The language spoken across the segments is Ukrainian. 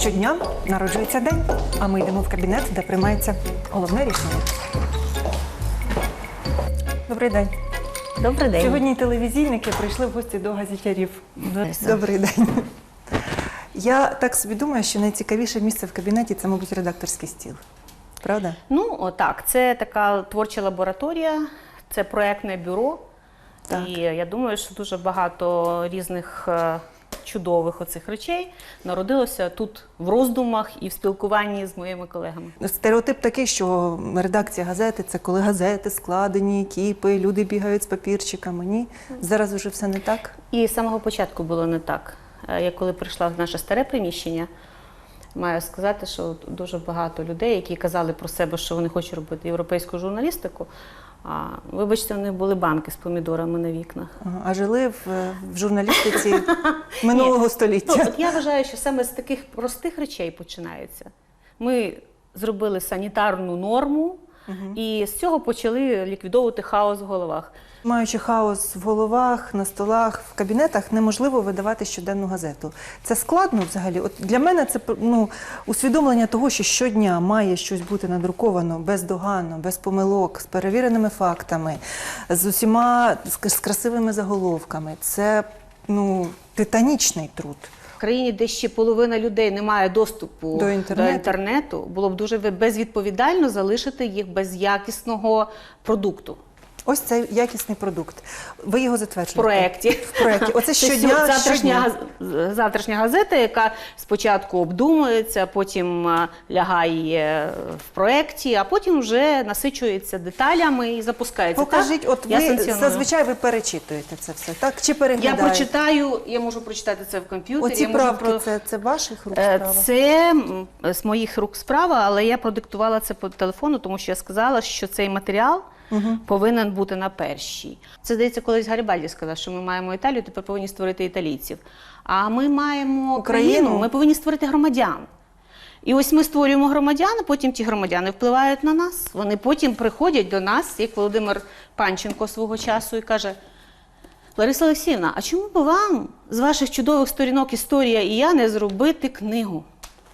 щодня народжується день, а ми йдемо в кабінет, де приймається головне рішення. Добрий день. Добрий день. Сьогодні телевізійники прийшли в гості до газетярів. Добрий день. Я так собі думаю, що найцікавіше місце в кабінеті це, мабуть, редакторський стіл. Правда? Ну, отак, це така творча лабораторія, це проектне бюро. Так. І я думаю, що дуже багато різних е, чудових оцих речей народилося тут в роздумах і в спілкуванні з моїми колегами. Стереотип такий, що редакція газети це коли газети складені, кіпи, люди бігають з папірчиками. Ні, зараз уже все не так. І з самого початку було не так. Е, Я коли прийшла в наше старе приміщення, маю сказати, що дуже багато людей, які казали про себе, що вони хочуть робити європейську журналістику. А вибачте, у них були банки з помідорами на вікнах. Ага, А жили в, в журналістиці минулого Ну, століття. от я вважаю, що саме з таких простих речей починається. Ми зробили санітарну норму, і з цього почали ліквідовувати хаос в головах. Маючи хаос в головах, на столах, в кабінетах, неможливо видавати щоденну газету. Це складно взагалі. От для мене це ну, усвідомлення того, що щодня має щось бути надруковано бездоганно, без помилок, з перевіреними фактами, з усіма з, з красивими заголовками. Це ну, титанічний труд. В країні, де ще половина людей не має доступу До інтернету. інтернету, було б дуже безвідповідально залишити їх без якісного продукту Ось це якісний продукт. Ви його затверджуєте в проєкті. В проєкті. Оце Це щодня, завтрашня, щодня. завтрашня газета, яка спочатку обдумується, потім е, лягає в проєкті, а потім вже насичується деталями і запускається. Покажіть, Так? от Я ви санкціоную. зазвичай ви перечитуєте це все, так? Чи Я прочитаю, я можу прочитати це в комп'ютері. Оці я правки, про- це, це ваших рук Е, справа? Це з моїх рук справа, але я продиктувала це по телефону, тому що я сказала, що цей матеріал повинен бути на першій. Це здається, колись Гарібальді сказав, що ми маємо Італію, тепер повинні створити італійців. А ми маємо Україну? Україну, ми повинні створити громадян. І ось ми створюємо громадян, потім ті громадяни впливають на нас. Вони потім приходять до нас, як Володимир Панченко свого часу, і каже: Лариса Олексіївна, а чому б вам з ваших чудових сторінок історія і я не зробити книгу?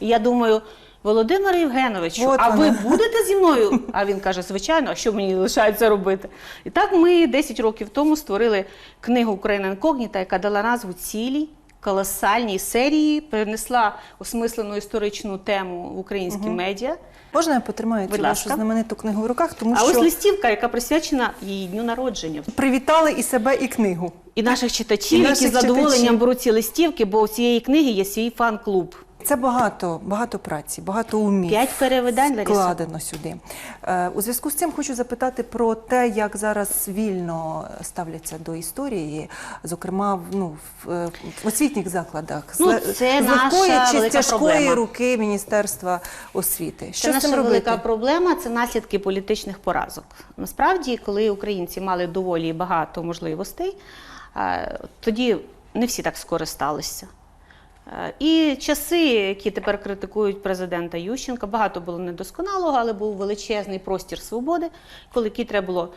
І я думаю, Володимир Євгеновичу, От а ви будете зі мною? А він каже: звичайно, а що мені лишається робити? І так ми 10 років тому створили книгу Україна інкогніта, яка дала назву цілій. Колосальній серії перенесла осмислену історичну тему в українські медіа. Можна я потримаю цю ласка. знамениту книгу в руках, тому А що ось листівка, яка присвячена її дню народження. привітали і себе, і книгу. І наших читачів, І які з задоволенням беруть ці листівки, бо у цієї книги є свій фан-клуб. Це багато, багато праці, багато умів. П'ять перевидань, складено сюди. Е, У зв'язку з цим хочу запитати про те, як зараз вільно ставляться до історії, зокрема ну, в, е, в освітніх закладах. Ну, це з легкої наша чи велика тяжкої проблема. руки Міністерства освіти. Що Це з наша цим робити? велика проблема це наслідки політичних поразок. Насправді, коли українці мали доволі багато можливостей, е, тоді не всі так скористалися. Е, І часи, які тепер критикують президента Ющенка, багато було недосконалого, але був величезний простір свободи, коли який треба було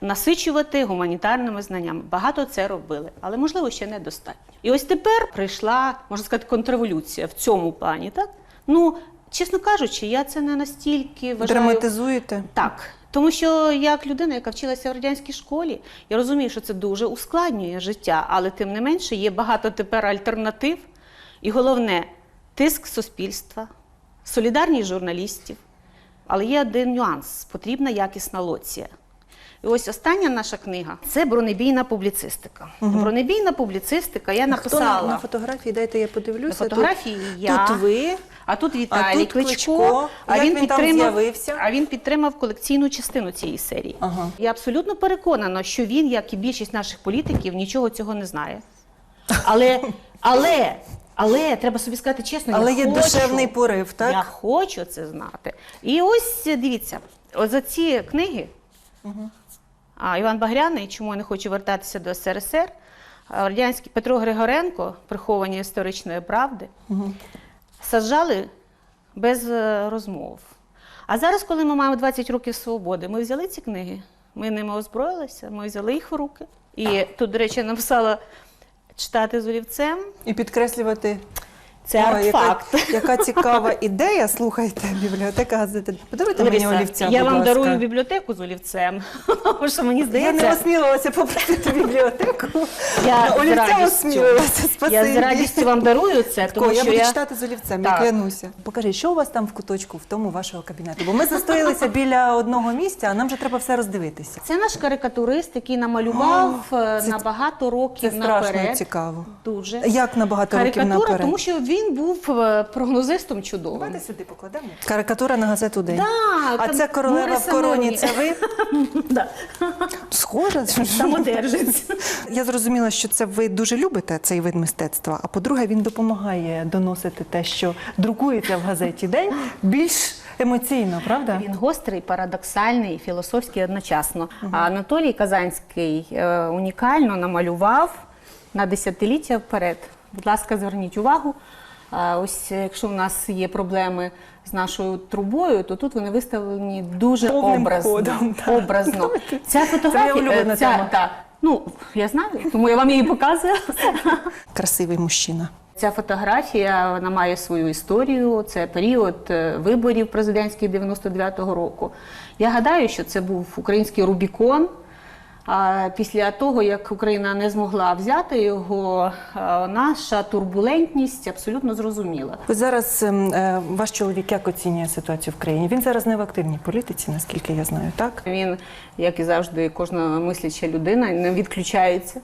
насичувати гуманітарними знаннями. Багато це робили, але можливо ще недостатньо. І ось тепер прийшла, можна сказати, контрреволюція в цьому плані. Так ну чесно кажучи, я це не настільки вважаю. Драматизуєте? Так, тому що як людина, яка вчилася в радянській школі, я розумію, що це дуже ускладнює життя, але тим не менше є багато тепер альтернатив. І головне тиск суспільства, солідарність журналістів. Але є один нюанс: потрібна якісна лоція. І ось остання наша книга це бронебійна публіцистика. Бронебійна публіцистика я Хто на, написала на фотографії? Дайте я подивлюся. На фотографії тут, я. Тут ви. А тут Віталій тут Кличко, Кличко. а Як він, він там підтримав, а він підтримав колекційну частину цієї серії. Ага. Я абсолютно переконана, що він, як і більшість наших політиків, нічого цього не знає. Але, але, але треба собі сказати чесно, Але я є хочу, душевний порив, так? Я хочу це знати. І ось дивіться, за ці книги. А Іван Багряний, чому я не хочу вертатися до СРСР, радянський Петро Григоренко, приховання історичної правди, саджали без е, розмов. А зараз, коли ми маємо 20 років свободи, ми взяли ці книги, ми ними озброїлися, ми взяли їх в руки. І тут, до речі, написала читати з олівцем. І підкреслювати Це Ой, артфакт. Яка, яка цікава ідея. Слухайте, бібліотека газети. Подаруйте мені Лариса, олівця. я будь вам ласка. дарую бібліотеку з олівцем. Тому що мені Я здається, не осмілилася попросити бібліотеку. Я На з олівця радістю. осмілилася. Спасибі. я з радістю вам дарую це, тому Ко, я що буду я читати з олівцем, я Так. клянуся. Покажи, що у вас там в куточку, в тому вашого кабінету? Бо ми застоїлися біля одного місця, а нам вже треба все роздивитися. Це наш карикатурист, який намалював е, це- на багато Це років страшно наперед. цікаво. Дуже Як на багато років карикатура, наперед? тому що він був е, прогнозистом чудовим. Давайте сюди покладемо. Карикатура на газету День. Да, а це королева море в короні. Це ви? Да. Схоже? Самодержець. Я зрозуміла, що це ви дуже любите цей вид мистецтва. А по-друге, він допомагає доносити те, що друкується в газеті День більш емоційно, правда? Він гострий, парадоксальний, філософський одночасно. А Анатолій Казанський е, унікально намалював на десятиліття вперед. Будь ласка, зверніть увагу. Ось е, якщо в нас є проблеми з нашою трубою, то тут вони виставлені дуже Повним образно. ходом, так. образно. Ця фотографія, моя улюблена е, ця, та, ну я знаю, тому я вам її показую. Красивий мужчина. Ця фотографія вона має свою історію. Це період е, виборів президентських 99-го року. Я гадаю, що це був український Рубікон. А після того, як Україна не змогла взяти його, е, наша турбулентність абсолютно зрозуміла. Зараз ем, е, ваш чоловік як оцінює ситуацію в країні? Він зараз не в активній політиці, наскільки я знаю, так? Він, як і завжди, кожна мисляча людина не відключається.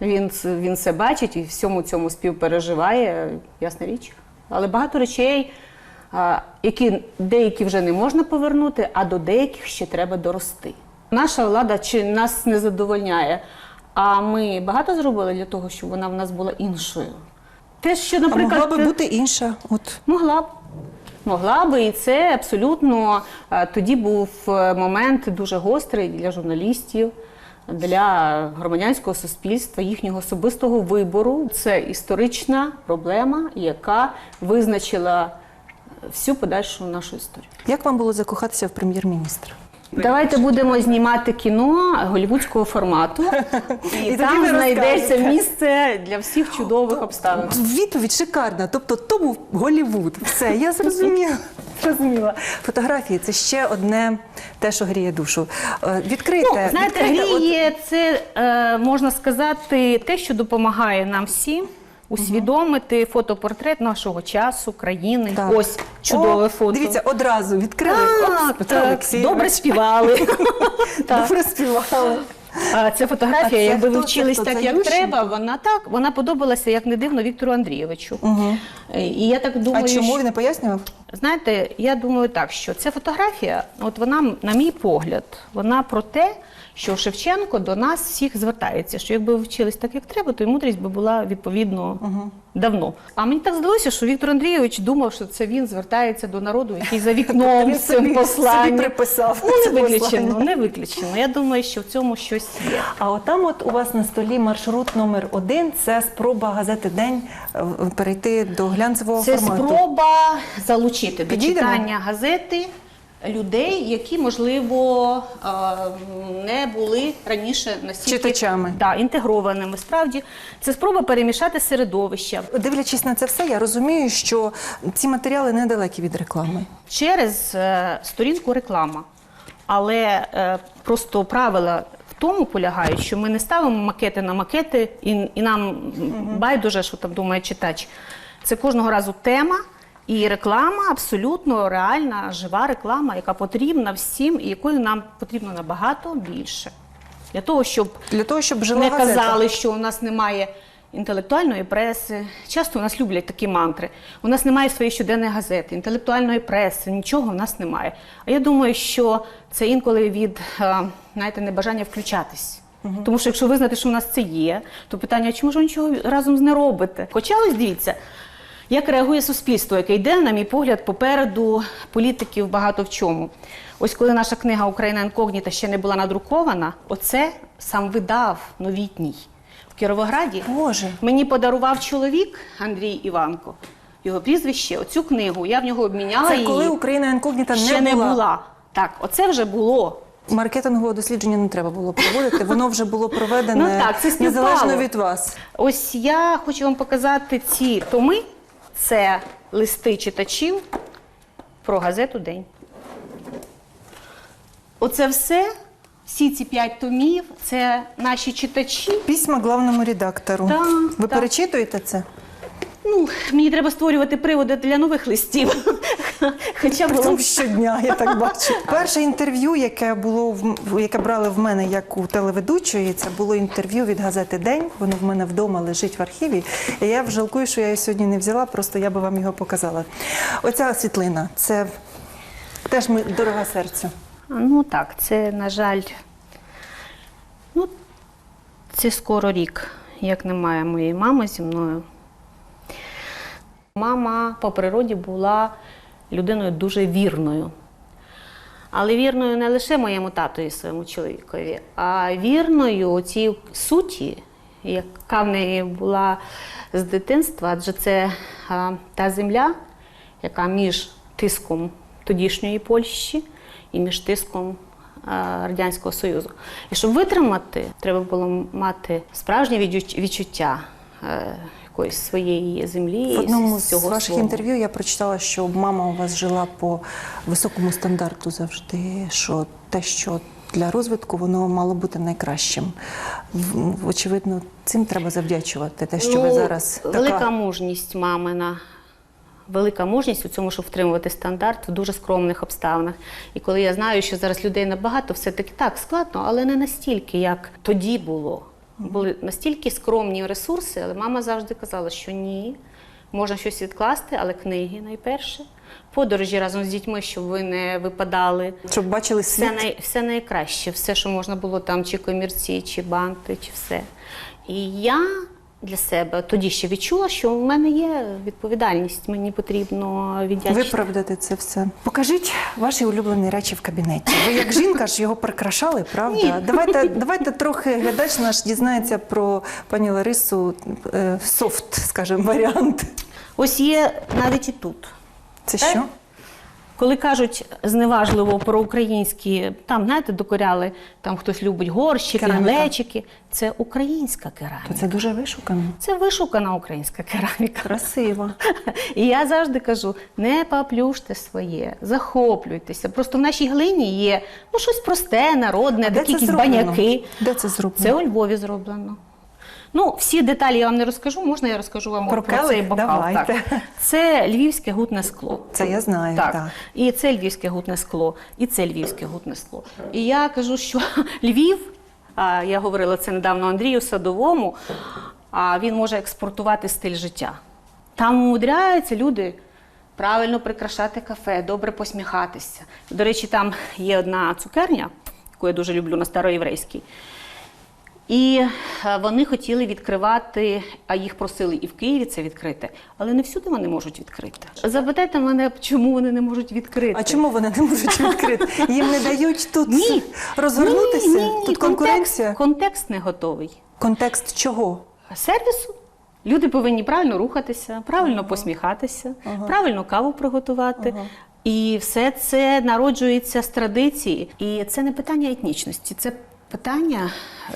Він, він це бачить і всьому цьому співпереживає, ясна річ. Але багато речей, які деякі вже не можна повернути, а до деяких ще треба дорости. Наша влада чи нас не задовольняє, а ми багато зробили для того, щоб вона в нас була іншою. Те, що, А наприклад, могла би бути інша. От Могла б. Могла би, і це абсолютно е, тоді був е, момент дуже гострий для журналістів, для громадянського суспільства, їхнього особистого вибору. Це історична проблема, яка визначила всю подальшу нашу історію. як вам було закохатися в прем'єр-міністра? Давайте будемо знімати кіно голівудського формату, і, І там знайдеться місце для всіх чудових обставин. Відповідь шикарна. Тобто, то був Голівуд. Все, я зрозуміла. Зрозуміла. Фотографії це ще одне те, що гріє душу. Е, Відкрийте. Ну, знаєте, відкрийте, от- гріє це е, можна сказати те, що допомагає нам всім усвідомити фотопортрет нашого часу, країни. Так. Ось чудове О, фото. Дивіться, одразу відкрили. Так, так, добре співали. Добре співали. А Ця А фотографія, це якби хто? ви вчились хто? так, Це як Ющенко? треба, вона так, вона подобалася, як не дивно, Віктору Андрійовичу. Угу. І я так думаю, А чому він не пояснював? Знаєте, я думаю так, що ця фотографія, от вона, на мій погляд, вона про те, що Шевченко до нас всіх звертається. Що якби ви вчились так, як треба, то і мудрість би була відповідно давно. А мені так здалося, що Віктор Андрійович думав, що це він звертається до народу, який за вікном з цим посланням. приписав Ну, не виключено, не виключено. Я думаю, що в цьому щось є. А отам от у вас на столі маршрут номер один це спроба газети День перейти до глянцевого Це спроба залучити до читання газети людей, які, можливо, е, не були раніше настільки Читачами. Да, інтегрованими. Справді, це спроба перемішати середовища Дивлячись на це все, я розумію, що ці матеріали недалекі від реклами. через е, сторінку реклама. Але е, просто правила в тому полягають, що ми не ставимо макети на макети, і, і нам байдуже, що там думає читач. Це кожного разу тема. І реклама абсолютно реальна, жива реклама, яка потрібна всім, і якої нам потрібно набагато більше. Для того, щоб Для того, щоб жила не газета. казали, що у нас немає інтелектуальної преси. Часто у нас люблять такі мантри. У нас немає своєї щоденної газети, інтелектуальної преси, нічого у нас немає. А я думаю, що це інколи від е, знаєте, небажання включатись. Тому що якщо визнати, що у нас це є, то питання, чому ж ви нічого разом з не робите? Хоча ось дивіться, як реагує суспільство, яке йде, на мій погляд, попереду політиків багато в чому. Ось коли наша книга Україна інкогніта ще не була надрукована, оце сам видав новітній в Кіровограді. Боже. Мені подарував чоловік Андрій Іванко. Його прізвище, оцю книгу. Я в нього обміняла Це її. коли Україна інкогніта ще не була. не була. Так, оце вже було. Маркетингового дослідження не треба було проводити, воно вже було проведене Ну так, це незалежно від вас. Ось я хочу вам показати ці томи. Це листи читачів про газету День. Оце все, всі ці п'ять томів, це наші читачі. Письма главному редактору. Так, Ви так. перечитуєте це? Ну, мені треба створювати приводи для нових листів. Хоча було Причому щодня, я так бачу. Перше інтерв'ю, яке було в яке брали в мене як у телеведучої, це було інтерв'ю від газети День. Воно в мене вдома лежить в архіві. І я жалкую, що я його сьогодні не взяла, просто я би вам його показала. Оця світлина, це теж ми дорога серцю. Ну так, це, на жаль, ну, це скоро рік, як немає моєї мами зі мною. Мама по природі була людиною дуже вірною. Але вірною не лише моєму тату і своєму чоловікові, а вірною цій суті, яка в неї була з дитинства, адже це а, та земля, яка між тиском тодішньої Польщі і між тиском а, Радянського Союзу. І щоб витримати, треба було мати справжнє відчуття- е, якоїсь своєї землі. В одному з всього ваших свого. інтерв'ю я прочитала, що мама у вас жила по високому стандарту завжди, що те, що для розвитку, воно мало бути найкращим. Очевидно, цим треба завдячувати. Те, що ви зараз Ну, велика така мужність мамина. Велика мужність у цьому, щоб втримувати стандарт в дуже скромних обставинах. І коли я знаю, що зараз людей набагато, все-таки так складно, але не настільки, як тоді було. Були настільки скромні ресурси, але мама завжди казала, що ні, можна щось відкласти, але книги найперше. Подорожі разом з дітьми, щоб ви не випадали. щоб бачили Все, світ. най, все найкраще, все, що можна було там, чи комірці, чи банти, чи все. І я для себе тоді ще відчула, що в мене є відповідальність, мені потрібно віддячити. Виправдати це все. Покажіть ваші улюблені речі в кабінеті. Ви як жінка ж його прикрашали, правда? Ні. Давайте, давайте трохи глядач наш дізнається про пані Ларису е, софт, скажімо, варіант. Ось є навіть і тут. Це Так. що? Коли кажуть зневажливо про українські, там, знаєте, докоряли, там хтось любить горщики, Кераміка. глечики. Це українська То кераміка. це дуже вишукано. Це вишукана українська кераміка. Красиво. І я завжди кажу: не поплюште своє, захоплюйтеся. Просто в нашій глині є ну, щось просте, народне, Де такі якісь зроблено? баняки. Де це зроблено? Це у Львові зроблено. Ну, всі деталі я вам не розкажу, можна я розкажу вам Про келих? цей бокал. Давайте. Так. Це львівське гутне скло. Це я знаю, Так. так. І це львівське гутне скло, і це львівське гутне скло. І я кажу, що Львів, я говорила це недавно Андрію Садовому, а він може експортувати стиль життя. Там умудряються люди правильно прикрашати кафе, добре посміхатися. До речі, там є одна цукерня, яку я дуже люблю на староєврейській. І е, вони хотіли відкривати, а їх просили і в Києві це відкрити, але не всюди вони можуть відкрити. Запитайте мене, чому вони не можуть відкрити. А чому вони не можуть відкрити? Їм не дають тут Ні. розгорнутися? Ні, ні, ні. Тут конкуренція. контекст не готовий. Контекст чого? Сервісу. Люди повинні правильно рухатися, правильно посміхатися, правильно каву приготувати. І все це народжується з традиції. І це не питання етнічності, це питання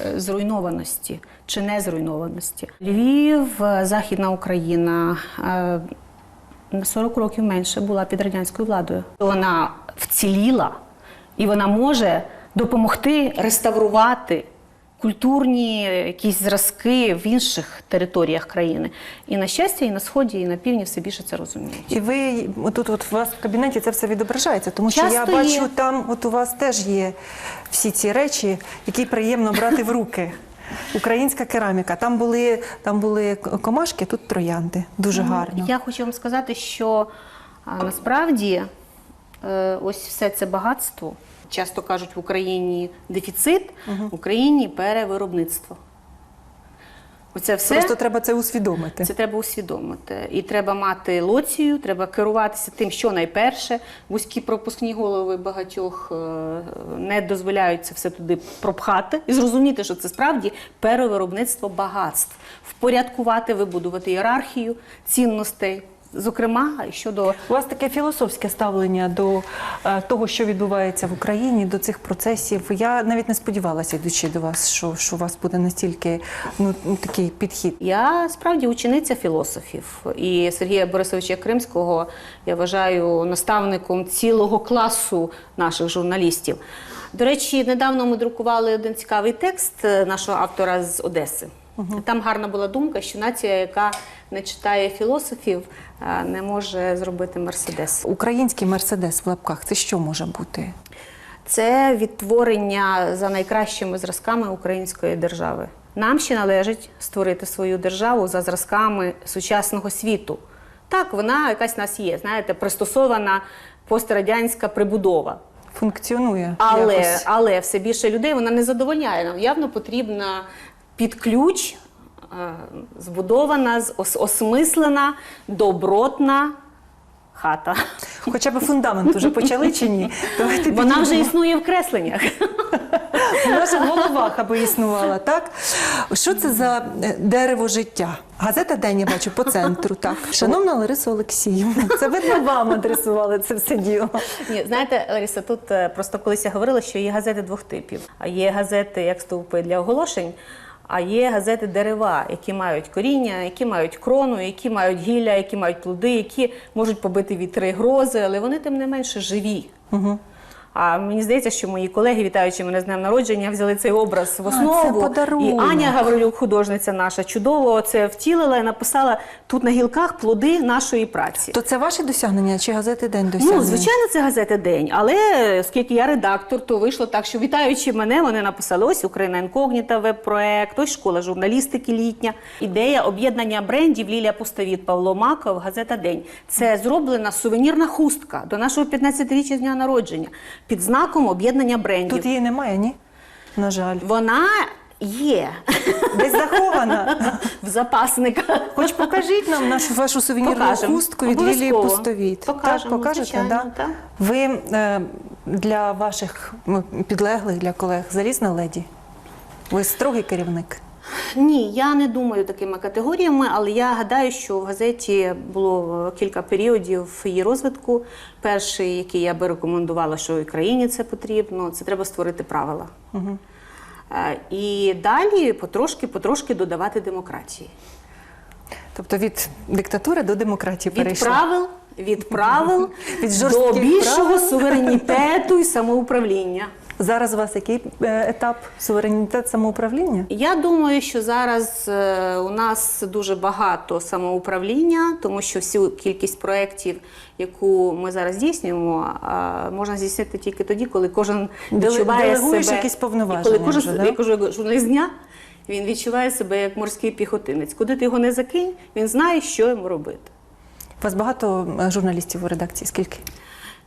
е, зруйнованості чи не зруйнованості. Львів, е, Західна Україна. е, на 40 років менше була під радянською владою. Вона вціліла і вона може допомогти реставрувати культурні якісь зразки в інших територіях країни. І на щастя, і на сході, і на півдні все більше це розуміють. І ви тут, от у вас в кабінеті це все відображається, тому що я бачу, є. там от у вас теж є всі ці речі, які приємно брати в руки. Українська кераміка. Там були, там були комашки, тут троянди. Дуже гарно. Я хочу вам сказати, що насправді е, ось все це багатство. Часто кажуть в Україні дефіцит, в Україні перевиробництво. Оце все. Просто треба це усвідомити. Це треба усвідомити. І треба мати лоцію, треба керуватися тим, що найперше. Вузькі пропускні голови багатьох е, не дозволяють це все туди пропхати і зрозуміти, що це справді перевиробництво багатств, впорядкувати, вибудувати ієрархію цінностей зокрема щодо У вас таке філософське ставлення до е, того, що відбувається в Україні, до цих процесів. Я навіть не сподівалася, йдучи до вас, що, що у вас буде настільки ну, такий підхід. Я справді учениця філософів, і Сергія Борисовича Кримського я вважаю наставником цілого класу наших журналістів. До речі, недавно ми друкували один цікавий текст е, нашого автора з Одеси. Там гарна була думка, що нація, яка не читає філософів, е, не може зробити мерседес. Український мерседес в лапках це що може бути? Це відтворення за найкращими зразками української держави. Нам ще належить створити свою державу за зразками сучасного світу. Так, вона якась у нас є, знаєте, пристосована пострадянська прибудова. Функціонує Але, якось. але все більше людей вона не задовольняє. Нам явно потрібна під ключ е, збудована, з- осмислена, добротна хата. Хоча б фундамент уже почали чи ні? Давайте Вона вже існує в кресленнях. У нас в головах аби існувала, так? Що це за е, дерево життя? Газета День я бачу по центру, так. Шановна Лариса Олексіївна, це видно вам адресували це все діло. Ні, знаєте, Лариса, тут е, просто колись я говорила, що є газети двох типів. А є газети як стовпи для оголошень, а є газети дерева, які мають коріння, які мають крону, які мають гілля, які мають плоди, які можуть побити вітри грози, але вони тим не менше живі. Угу. А мені здається, що мої колеги, вітаючи мене з днем народження, взяли цей образ в А, це основу. і Аня Гаврилюк, художниця наша, чудово це втілила і написала тут на гілках плоди нашої праці. То це ваше досягнення чи газети День досягнення? Ну, звичайно, це газета День, але оскільки я редактор, то вийшло так, що вітаючи мене, вони написали ось Україна інкогніта веб-проект, ось школа журналістики літня. Ідея об'єднання брендів Лілія Пустовіт, Павло Маков, газета День. Це зроблена сувенірна хустка до нашого 15-річчя з дня народження під знаком об'єднання брендів. Тут її немає, ні? На жаль. Вона є Десь захована. в запасниках. Хоч покажіть нам нашу вашу сувенірну Покажемо. хустку від Лілії Обов'язково. Пустовіт. Покажемо, так, покажете, звичайно, да? так. Ви е, для ваших м, підлеглих, для колег залізна леді? Ви строгий керівник? Ні, я не думаю такими категоріями, але я гадаю, що в газеті було кілька періодів її розвитку. Перший, який я би рекомендувала, що і країні це потрібно, це треба створити правила. Угу. Е, І далі потрошки, потрошки додавати демократії. Тобто від диктатури до демократії Від перейшли. правил, від правил Від до більшого правил. суверенітету і самоуправління. Зараз у вас який е, етап суверенітет самоуправління? Я думаю, що зараз е, у нас дуже багато самоуправління, тому що всю кількість проєктів, яку ми зараз здійснюємо, можна здійснити тільки тоді, коли кожен відчуває делегуєш себе якісь І повноваження Коли кожен вже, да? журналіст дня, він відчуває себе як морський піхотинець. Куди ти його не закинь, він знає, що йому робити. У вас багато е, журналістів у редакції? Скільки?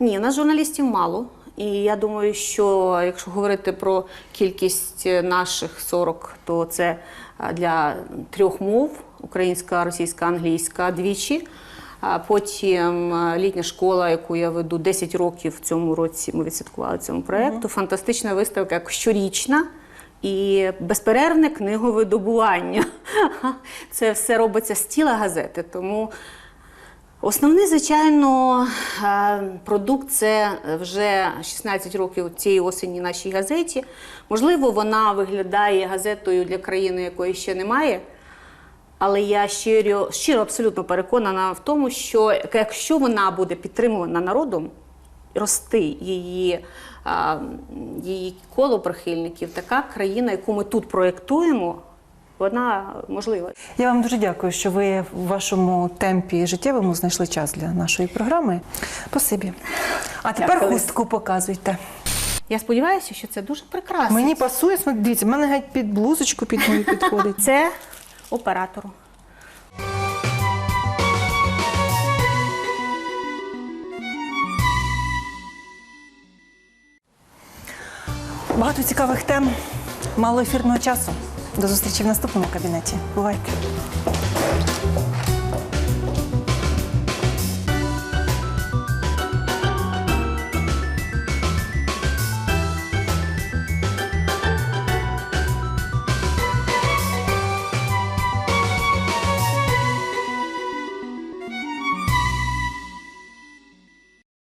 Ні, нас журналістів мало. І я думаю, що якщо говорити про кількість наших 40, то це для трьох мов: українська, російська, англійська двічі. Потім літня школа, яку я веду 10 років в цьому році. Ми відсвяткували цьому проєкту. Фантастична виставка, як щорічна. І безперервне книговидобування. Це все робиться з тіла газети. Тому Основний, звичайно, е, продукт це вже 16 років цієї осені нашій газеті. Можливо, вона виглядає газетою для країни, якої ще немає. Але я щиро, щиро абсолютно переконана в тому, що якщо вона буде підтримувана народом, рости її, її коло прихильників, така країна, яку ми тут проєктуємо, вона можлива. Я вам дуже дякую, що ви в вашому темпі життєвому знайшли час для нашої програми. Спасибі. А тепер Дякую. хустку показуйте. Я сподіваюся, що це дуже прекрасно. Мені пасує, дивіться, в мене геть під блузочку під мою підходить. Це оператору. Багато цікавих тем, мало ефірного часу. До зустрічі в наступному кабінеті. Бувайте.